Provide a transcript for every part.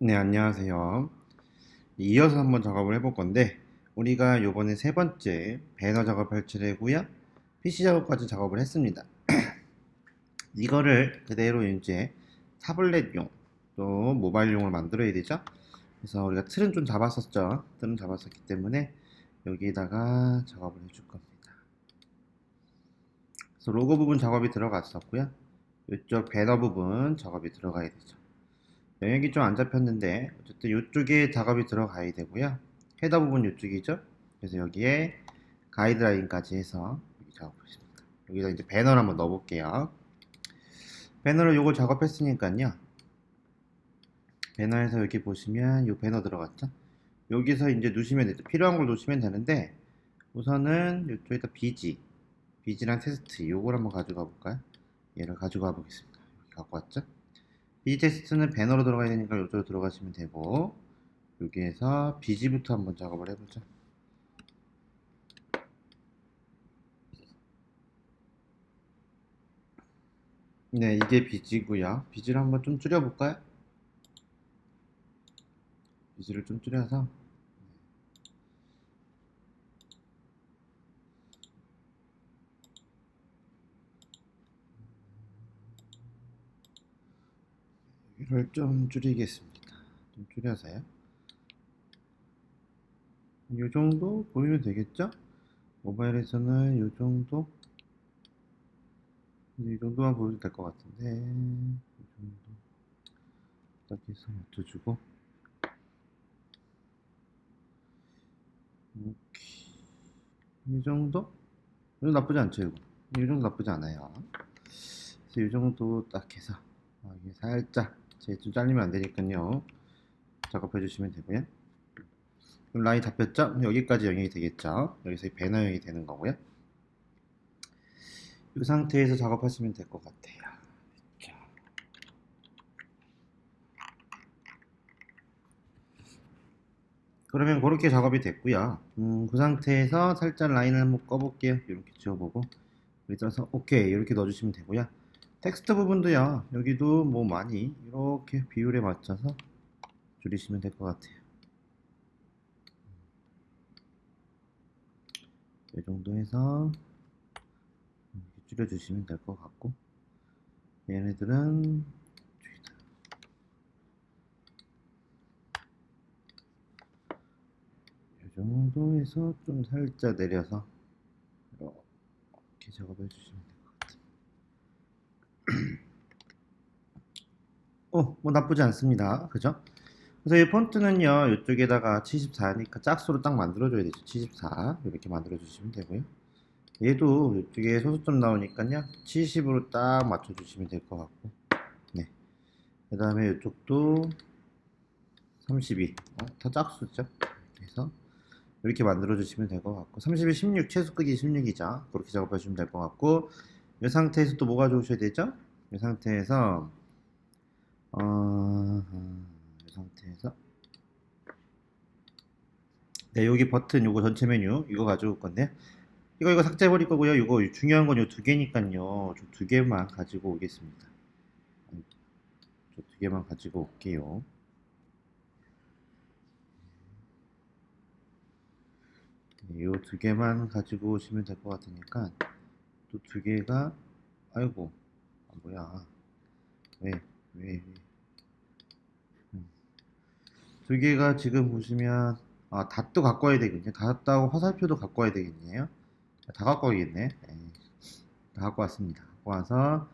네, 안녕하세요. 이어서 한번 작업을 해볼 건데, 우리가 요번에 세 번째 배너 작업할 차례고요. PC 작업까지 작업을 했습니다. 이거를 그대로 이제 타블렛용, 또 모바일용을 만들어야 되죠. 그래서 우리가 틀은 좀 잡았었죠. 틀은 잡았었기 때문에 여기에다가 작업을 해줄 겁니다. 그래서 로고 부분 작업이 들어갔었고요. 이쪽 배너 부분 작업이 들어가야 되죠. 영역이 좀 안 잡혔는데 어쨌든 이쪽에 작업이 들어가야 되고요. 헤더 부분 이쪽이죠? 그래서 여기에 가이드라인까지 해서 여기 작업하겠습니다. 여기다 이제 배너를 한번 넣어 볼게요. 배너를 요걸 작업했으니까요. 배너에서 여기 보시면 요 배너 들어갔죠? 여기서 이제 누시면 되죠. 필요한 걸 놓으시면 되는데 우선은 이쪽에다 비지 비지랑 테스트 요걸 한번 가져가 볼까요? 얘를 가져가 보겠습니다. 갖고 왔죠 이 테스트는 배너로 들어가야 되니까 이쪽으로 들어가시면 되고 여기에서 비지부터 한번 작업을 해보죠. 네 이게 비지고요. 비지를 한번 좀 줄여볼까요? 비지를 좀 줄여서 이를 좀 줄이겠습니다. 좀 줄여서요. 이 정도 보이면 되겠죠? 모바일에서는 이 정도 이 정도만 보여도 될 것 같은데 이 정도 딱 해서 맞춰주고 오케이 이 정도? 이거 나쁘지 않죠 이거 이 정도 나쁘지 않아요 이 정도 딱 해서 아, 살짝 제좀 잘리면 안 되니까요. 작업해 주시면 되고요. 그럼 라인 잡혔죠? 여기까지 영역이 되겠죠? 여기서 배너 영역이 되는 거고요. 이 상태에서 작업하시면 될 것 같아요. 자. 그러면 그렇게 작업이 됐고요. 음, 그 상태에서 살짝 라인을 한번 꺼볼게요. 이렇게 지워보고 그래서 오케이 이렇게 넣어주시면 되고요. 텍스트 부분도요 여기도 뭐 많이 이렇게 비율에 맞춰서 줄이시면 될 것 같아요. 이 정도 해서 줄여주시면 될 것 같고 얘네들은 이 정도 해서 좀 살짝 내려서 이렇게 작업해 주시면 돼요 어, 뭐 나쁘지 않습니다. 그죠? 그래서 이 폰트는요, 이쪽에다가 74니까 짝수로 딱 만들어줘야 되죠. 74. 이렇게 만들어주시면 되고요. 얘도 이쪽에 소수점 나오니까요, 70으로 딱 맞춰주시면 될 것 같고, 네. 그 다음에 이쪽도 32. 어, 다 짝수죠. 그래서 이렇게 만들어주시면 될 것 같고, 32, 16, 최소 크기 16이죠. 그렇게 작업하시면 될 것 같고, 이 상태에서 또 뭐가 좋으셔야 되죠? 이 상태에서 이 상태에서 네 여기 버튼 요거 전체 메뉴 이거 가지고 건데. 이거 이거 삭제해 버릴 거고요. 이거 중요한 건 요 두 개니까요. 저두 개만 가지고 오겠습니다. 저두 개만 가지고 올게요. 네, 요두 개만 가지고 오시면 될 것 같으니까 또 두 개가 아이고 아, 뭐야. 왜 왜, 왜. 음. 두 개가 지금 보시면 아 닷도 갖고 와야 되겠네. 닷하고 화살표도 갖고 와야 되겠네요. 다 갖고 와야겠네. 네. 다 갖고 왔습니다. 갖고 와서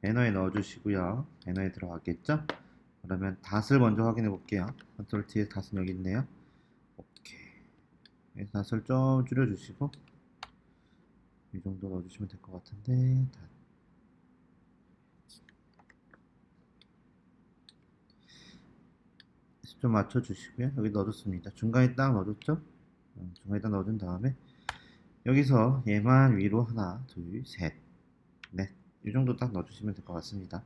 배너에 넣어 주시고요. 배너에 들어갔겠죠? 그러면 닷을 먼저 확인해 볼게요. 컨트롤 T에 닷은 여기 있네요. 오케이. 닷을 좀 줄여 주시고 이 정도 넣어주시면 될 것 같은데 다 좀 맞춰주시고요 여기 넣어줬습니다 중간에 딱 넣어줬죠 음, 중간에 딱 넣어준 다음에 여기서 얘만 위로 하나 둘 셋 넷 이 정도 딱 넣어주시면 될 것 같습니다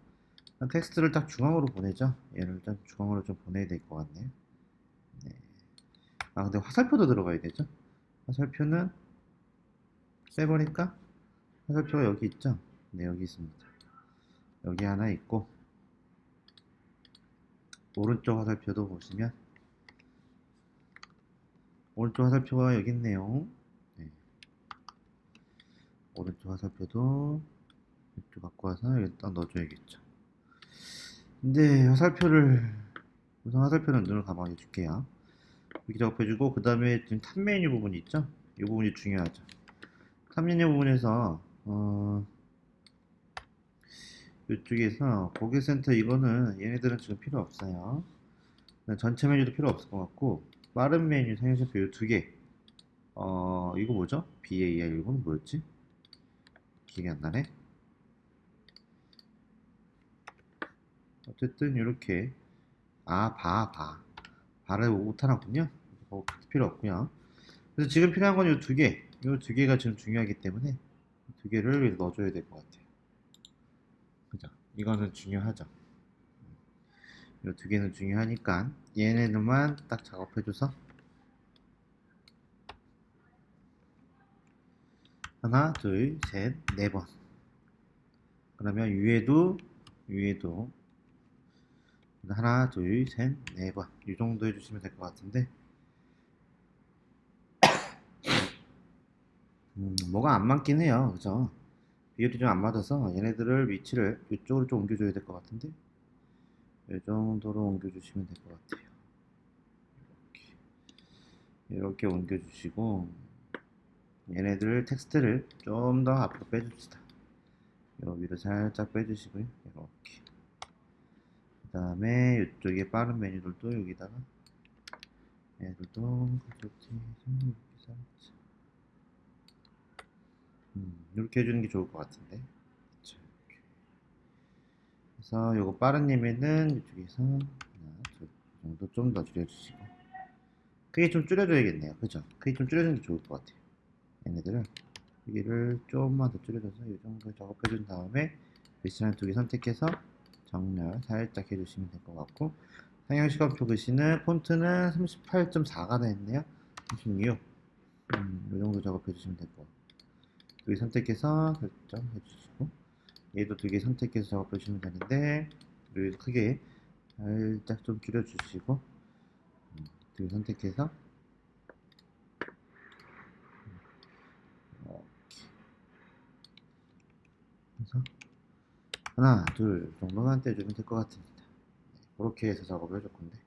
텍스트를 딱 중앙으로 보내죠 얘를 딱 중앙으로 좀 보내야 될 것 같네요 네. 아 근데 화살표도 들어가야 되죠 화살표는 빼버릴까? 화살표가 여기 있죠? 네, 여기 있습니다. 여기 하나 있고, 오른쪽 화살표도 보시면 오른쪽 화살표가 여기 있네요. 네. 오른쪽 화살표도 이쪽 갖고 와서 일단 넣어줘야겠죠. 근데 화살표를 우선 화살표는 눈을 감아해 줄게요. 이렇게 작업해주고 그 다음에 지금 탑 메뉴 부분 있죠? 이 부분이 중요하죠. 탑 메뉴 부분에서 어, 이쪽에서 고객센터 이거는 얘네들은 지금 필요 없어요. 그냥 전체 메뉴도 필요 없을 것 같고 빠른 메뉴 상용차표 이두 개. 어 이거 뭐죠? BAR 이건 뭐였지? 기억이 안 나네. 어쨌든 이렇게 아봐 봐. 발을 못하나군요. 어, 필요 없고요. 그래서 지금 필요한 건 이 두 개. 이 두 개가 지금 중요하기 때문에 이두 개를 넣어줘야 될 것 같아요. 이거는 중요하죠. 이 두 개는 중요하니까 얘네들만 딱 작업해줘서 하나, 둘, 셋, 네 번. 그러면 위에도 위에도 하나, 둘, 셋, 네 번. 이 정도 해주시면 될 것 같은데. 음, 뭐가 안 맞긴 해요. 그죠? 비율이 좀 안 맞아서 얘네들을 위치를 이쪽으로 좀 옮겨줘야 될 것 같은데. 이 정도로 옮겨주시면 될 것 같아요. 이렇게. 이렇게 옮겨주시고, 얘네들 텍스트를 좀 더 앞으로 빼줍시다. 요 위로 살짝 빼주시고요. 이렇게. 그 다음에 이쪽에 빠른 메뉴들도 여기다가 얘들도 그렇게 이렇게 살짝 음, 이렇게 해주는 게 좋을 것 같은데. 그래서 요거 빠른 예매는 이쪽에서 하나 둘 정도 좀 더 줄여주시고. 크기 좀 줄여줘야겠네요. 그죠? 크기 좀 줄여주는 게 좋을 것 같아요. 얘네들을 크기를 조금만 더 줄여줘서 이 정도 작업해준 다음에 글씨는 두개 선택해서 정렬 살짝 해주시면 될 것 같고. 상형 시간표 글씨는 폰트는 38.4가 됐네요. 36 음, 이 정도 작업해 주시면 될 것 같고 두 개 선택해서 설정해 주시고 얘도 두 개 선택해서 작업해 주시면 되는데 여기 크게 살짝 좀 줄여 주시고 음, 두개 선택해서 그래서 하나, 둘 정도만 떼주면 될 것 같습니다. 네, 그렇게 해서 작업을 해줄 건데.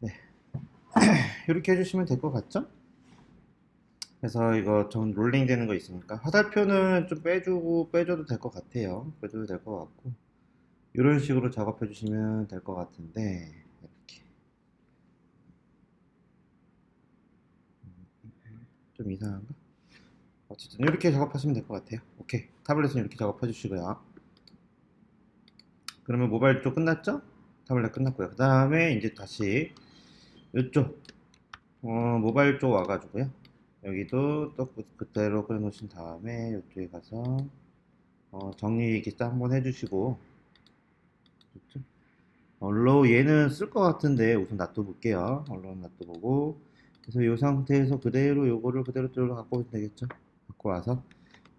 네. 이렇게 해주시면 될 것 같죠? 그래서 이거 전 롤링 되는 거 있으니까 화살표는 좀 빼주고 빼줘도 될 것 같아요. 빼줘도 될 것 같고 이런 식으로 작업해 주시면 될 것 같은데 이렇게 좀 이상한가? 어쨌든 이렇게 작업하시면 될 것 같아요. 오케이. 타블렛은 이렇게 작업해 주시고요. 그러면 모바일 쪽 끝났죠? 타블렛 끝났고요. 그 다음에 이제 다시 이쪽 어, 모바일 쪽 와가지고요. 여기도 또 그- 그대로 그려놓으신 다음에 이쪽에 가서 어, 정리 이렇게 딱 한번 해주시고 그렇죠? 언로 얘는 쓸 것 같은데 우선 놔둬볼게요. 언론 놔둬보고 그래서 이 상태에서 그대로 요거를 그대로 들어 갖고 오면 되겠죠. 갖고 와서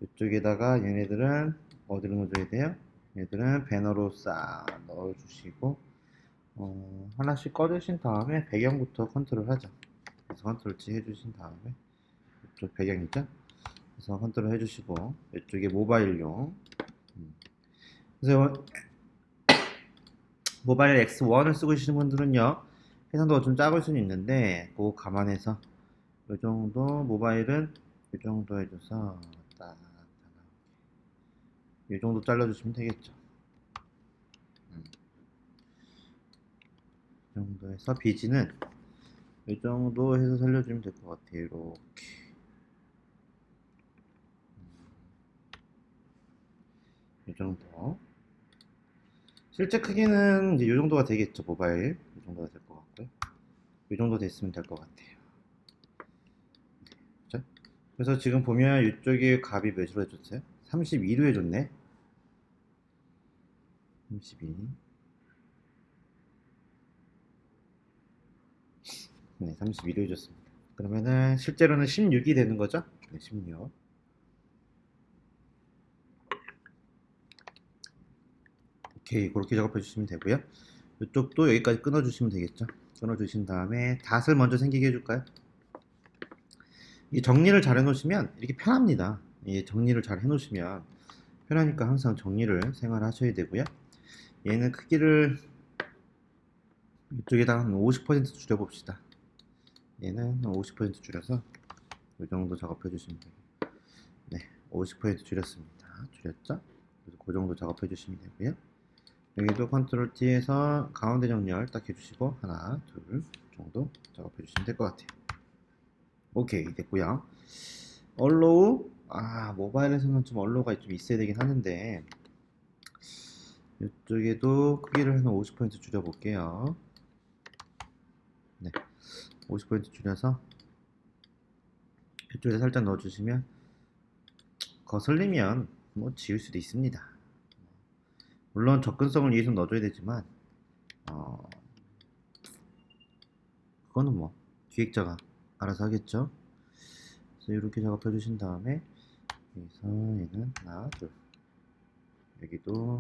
이쪽에다가 얘네들은 어디로 넣어줘야 돼요? 얘들은 배너로 싹 넣어주시고 어, 하나씩 꺼주신 다음에 배경부터 컨트롤 하죠. 그래서 컨트롤 C 해주신 다음에 이쪽 배경 있죠? 그래서 컨트롤 해주시고 이쪽에 모바일용 음. 그래서 모바일 X1을 쓰고 계시는 분들은요 해상도가 좀 작을 수는 있는데 그거 감안해서 이 정도 모바일은 이 정도 해줘서 딱 이 정도 잘라주시면 되겠죠. 음. 이 정도 해서 비지는 이 정도 해서 살려주면 될 것 같아요. 이렇게. 이 정도. 실제 크기는 이제 이 정도가 되겠죠. 모바일. 이 정도가 될 것 같고요. 이 정도 됐으면 될 것 같아요. 그죠? 그래서 지금 보면 이쪽에 값이 몇으로 해줬어요? 32로 해줬네. 32. 네, 32로 해줬습니다. 그러면은 실제로는 16이 되는 거죠? 네, 16. 오케이. 그렇게 작업해 주시면 되고요. 이쪽도 여기까지 끊어 주시면 되겠죠? 끊어 주신 다음에 닷을 먼저 생기게 해줄까요? 이 정리를 잘 해 놓으시면 이렇게 편합니다. 이 정리를 잘 해 놓으시면 편하니까 항상 정리를 생활하셔야 되고요. 얘는 크기를 이쪽에다가 한50% 줄여 봅시다. 얘는 50% 줄여서 이 정도 작업해 주시면 돼요. 네, 50% 줄였습니다. 줄였죠? 그 정도 작업해 주시면 되고요 여기도 컨트롤 T에서 가운데 정렬 딱 해주시고 하나 둘 정도 작업해 주시면 될 것 같아요. 오케이 됐고요. 얼로우 아 모바일에서는 좀 얼로우가 좀 있어야 되긴 하는데 이쪽에도 크기를 한 50% 줄여 볼게요. 네, 50% 줄여서 이쪽에 살짝 넣어 주시면 거슬리면 뭐 지울 수도 있습니다 물론 접근성을 위해서 넣어줘야 되지만 어, 그거는 뭐 기획자가 알아서 하겠죠? 그래서 이렇게 작업해 주신 다음에 여기서 얘는 하나 둘. 여기도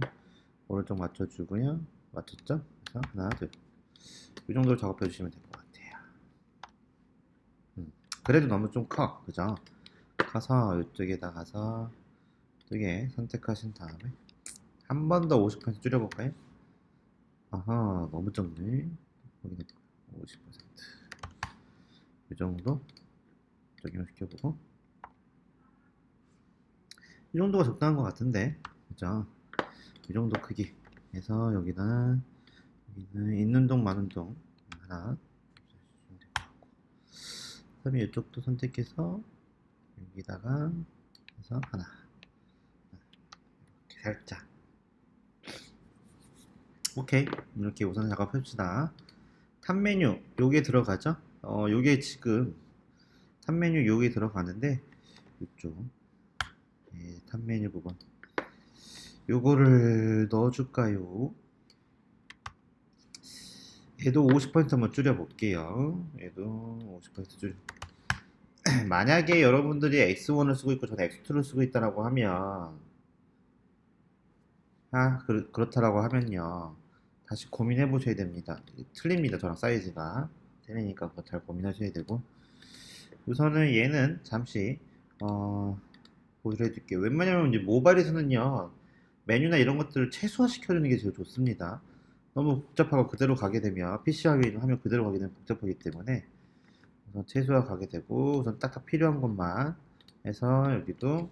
오른쪽 맞춰주고요. 맞췄죠? 그래서 하나 둘 이 정도로 작업해 주시면 될 것 같아요. 음, 그래도 너무 좀 커. 그죠? 커서 이쪽에다 가서 이쪽에 선택하신 다음에 한 번 더 50% 줄여볼까요? 아하 너무 적네. 확인해 50%이 정도? 적용시켜보고. 이 정도가 적당한 것 같은데. 그죠? 이 정도 크기 해서 여기다 여기는 있는 동 많은 동 하나 주시면 될것 같고. 그 다음에 이쪽도 선택해서 여기다가 해서 하나. 이렇게 살짝 오케이. 이렇게 우선 작업합시다. 탑 메뉴 요게 들어가죠? 어 요게 지금 탑 메뉴 요게 들어가는데 이쪽. 네, 탑 메뉴 부분. 요거를 넣어줄까요? 얘도 50% 한번 줄여볼게요. 얘도 50% 줄여. 만약에 여러분들이 X1을 쓰고 있고 저는 X2를 쓰고 있다라고 하면 아 그, 그렇다라고 하면요 다시 고민해 보셔야 됩니다. 틀립니다. 저랑 사이즈가. 되니까 그거 잘 고민하셔야 되고. 우선은 얘는 잠시, 어, 보여드려 드릴게요. 웬만하면 이제 모바일에서는요, 메뉴나 이런 것들을 최소화 시켜주는 게 제일 좋습니다. 너무 복잡하고 그대로 가게 되면, PC 화면 그대로 가게 되면 복잡하기 때문에, 우선 최소화 가게 되고, 우선 딱딱 필요한 것만 해서 여기도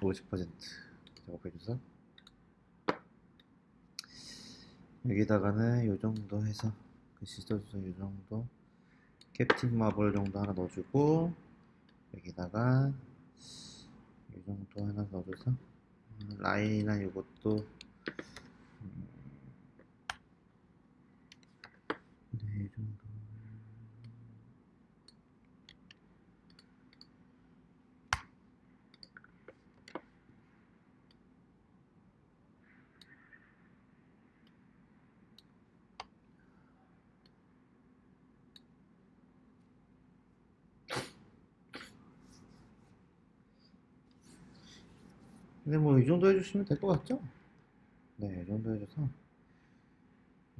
50% 작업해줘서 여기다가는 요 정도 해서 글씨 써서 요 정도 캡틴 마블 정도 하나 넣어주고 여기다가 요 정도 하나 넣어줘서 라인이나 요것도 음, 네, 이 정도 근데 뭐 이 정도 해주시면 될 것 같죠? 네, 이 정도 해줘서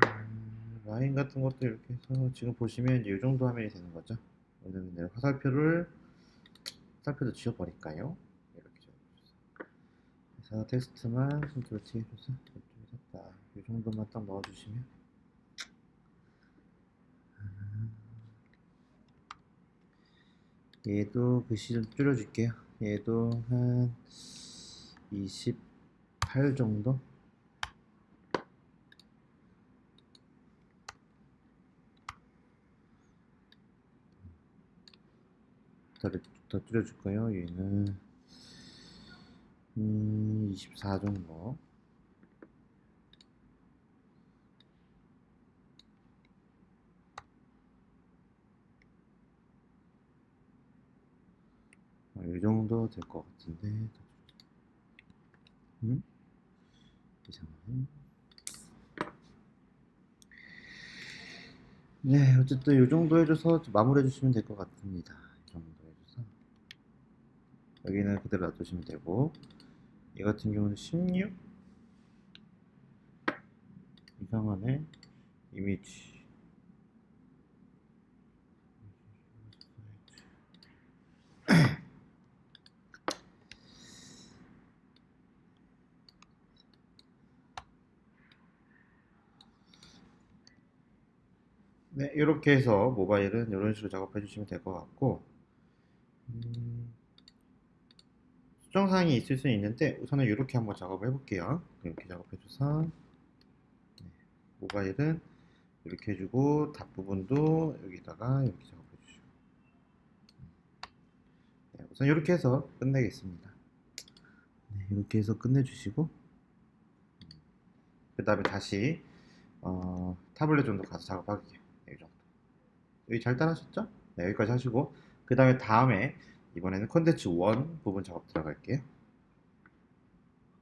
음, 라인 같은 것도 이렇게 해서 지금 보시면 이제 이 정도 화면이 되는 거죠. 오늘 화살표를 화살표도 지워버릴까요? 이렇게 지워주세요. 그래서 텍스트만 컨트롤 T 해줘서 이쪽에서 딱이 정도만 딱 넣어주시면 얘도 글씨 좀 줄여줄게요. 얘도 한 28 정도? 더, 더 줄여줄까요? 얘는 음, 24 정도 아, 이 정도 될 것 같은데 음? 이상하네. 네, 어쨌든 이 정도 해줘서 마무리 해 주시면 될 것 같습니다. 이 정도 해줘서 여기는 그대로 놔두시면 되고 이 같은 경우는 16 저장안에 이미지 네, 이렇게 해서 모바일은 이런 식으로 작업해 주시면 될 것 같고 음, 수정사항이 있을 수 있는데 우선은 이렇게 한번 작업을 해볼게요. 이렇게 작업해줘서 네, 모바일은 이렇게 해주고 답 부분도 여기다가 이렇게 작업해주시고 네, 우선 이렇게 해서 끝내겠습니다. 네, 이렇게 해서 끝내주시고 그 다음에 다시 어, 타블렛 정도 가서 작업할게요. 여기 잘 따라하셨죠? 네, 여기까지 하시고 그 다음에 다음에 이번에는 컨텐츠 1 부분 작업 들어갈게요.